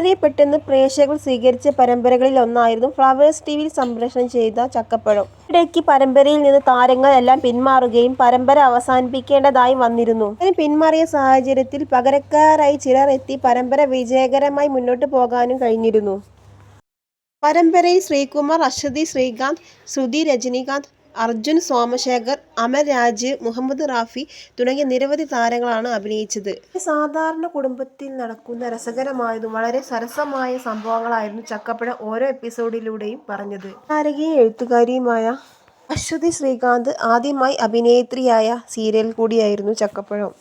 വളരെ പെട്ടെന്ന് പ്രേക്ഷകർ സ്വീകരിച്ച പരമ്പരകളിൽ ഒന്നായിരുന്നു ഫ്ലവേഴ്സ് ടി വിയിൽ സംപ്രേഷണം ചെയ്ത ചക്കപ്പഴം. ഇടയ്ക്ക് പരമ്പരയിൽ നിന്ന് താരങ്ങൾ എല്ലാം പിന്മാറുകയും പരമ്പര അവസാനിപ്പിക്കേണ്ടതായി വന്നിരുന്നു. പിന്മാറിയ സാഹചര്യത്തിൽ പകരക്കാരായി ചിലർ എത്തി പരമ്പര വിജയകരമായി മുന്നോട്ട് പോകാനും കഴിഞ്ഞിരുന്നു. പരമ്പരയിൽ ശ്രീകുമാർ, അശ്വതി ശ്രീകാന്ത്, ശ്രുതി രജനികാന്ത്, അർജുൻ സോമശേഖർ, അമൽ രാജ്, മുഹമ്മദ് റാഫി തുടങ്ങിയ നിരവധി താരങ്ങളാണ് അഭിനയിച്ചത്. ഒരു സാധാരണ കുടുംബത്തിൽ നടക്കുന്ന രസകരമായതും വളരെ സരസമായ സംഭവങ്ങളായിരുന്നു ചക്കപ്പഴം ഓരോ എപ്പിസോഡിലൂടെയും പറഞ്ഞത്. താരകയും എഴുത്തുകാരിയുമായ അശ്വതി ശ്രീകാന്ത് ആദ്യമായി അഭിനേത്രിയായ സീരിയൽ കൂടിയായിരുന്നു ചക്കപ്പഴം.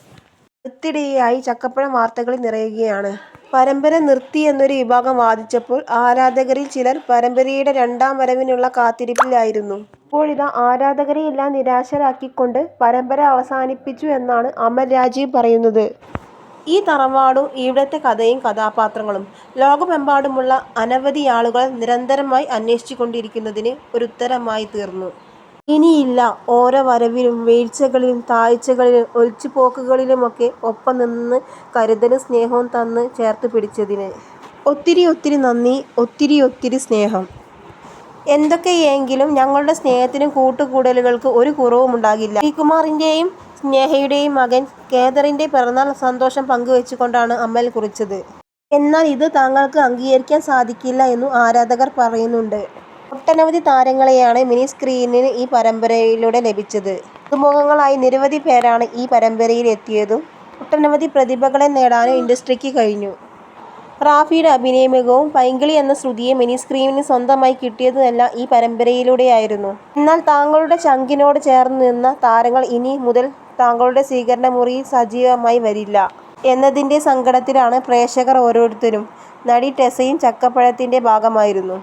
അടുത്തിടെയായി ചക്കപ്പഴം വാർത്തകളിൽ നിറയുകയാണ്. പരമ്പര നിർത്തി എന്നൊരു വിഭാഗം വാദിച്ചപ്പോൾ ആരാധകരിൽ ചിലർ പരമ്പരയുടെ രണ്ടാം വരവിനുള്ള കാത്തിരിപ്പിലായിരുന്നു. ഇപ്പോഴിതാ ആരാധകരെയെല്ലാം നിരാശരാക്കിക്കൊണ്ട് പരമ്പര അവസാനിപ്പിച്ചു എന്നാണ് അമൽ രാജീവ് പറയുന്നത്. ഈ തറവാടും ഇവിടുത്തെ കഥയും കഥാപാത്രങ്ങളും ലോകമെമ്പാടുമുള്ള അനവധി ആളുകൾ നിരന്തരമായി അന്വേഷിച്ചുകൊണ്ടിരിക്കുന്നതിന് ഒരുത്തരമായിത്തീർന്നു. ഇനിയില്ല ഓരോ വരവിലും വീഴ്ചകളിലും താഴ്ചകളിലും ഒലിച്ചുപോക്കുകളിലുമൊക്കെ ഒപ്പം നിന്ന് കരുതലും സ്നേഹവും തന്ന് ചേർത്ത് പിടിച്ചതിന്. ഒത്തിരി ഒത്തിരി നന്ദി. ഒത്തിരി സ്നേഹം. എന്തൊക്കെയെങ്കിലും ഞങ്ങളുടെ സ്നേഹത്തിനും കൂട്ടുകൂടലുകൾക്ക് ഒരു കുറവുമുണ്ടാകില്ല. ശ്രീകുമാറിന്റെയും സ്നേഹയുടെയും മകൻ കേദറിന്റെ പിറന്നാൾ സന്തോഷം പങ്കുവെച്ചുകൊണ്ടാണ് അമൽ കുറിച്ചത്. എന്നാൽ ഇത് താങ്കൾക്ക് അംഗീകരിക്കാൻ സാധിക്കില്ല എന്നും ആരാധകർ പറയുന്നുണ്ട്. ഒട്ടനവധി താരങ്ങളെയാണ് മിനി സ്ക്രീനിന് ഈ പരമ്പരയിലൂടെ ലഭിച്ചത്. പുതുമുഖങ്ങളായി നിരവധി പേരാണ് ഈ പരമ്പരയിൽ എത്തിയതും ഒട്ടനവധി പ്രതിഭകളെ നേടാനും ഇൻഡസ്ട്രിക്ക് കഴിഞ്ഞു. റാഫിയുടെ അഭിനയമികവും പൈങ്കിളി എന്ന ശ്രുതിയെ മിനി സ്ക്രീനിന് സ്വന്തമായി കിട്ടിയതുമെല്ലാം ഈ പരമ്പരയിലൂടെയായിരുന്നു. എന്നാൽ താങ്കളുടെ ചങ്കിനോട് ചേർന്ന് നിന്ന താരങ്ങൾ ഇനി മുതൽ താങ്കളുടെ സ്വീകരണ മുറിയിൽ സജീവമായി വരില്ല എന്നതിന്റെ സങ്കടത്തിലാണ് പ്രേക്ഷകർ ഓരോരുത്തരും. നടി ടെസയും ചക്കപ്പഴത്തിന്റെ ഭാഗമായിരുന്നു.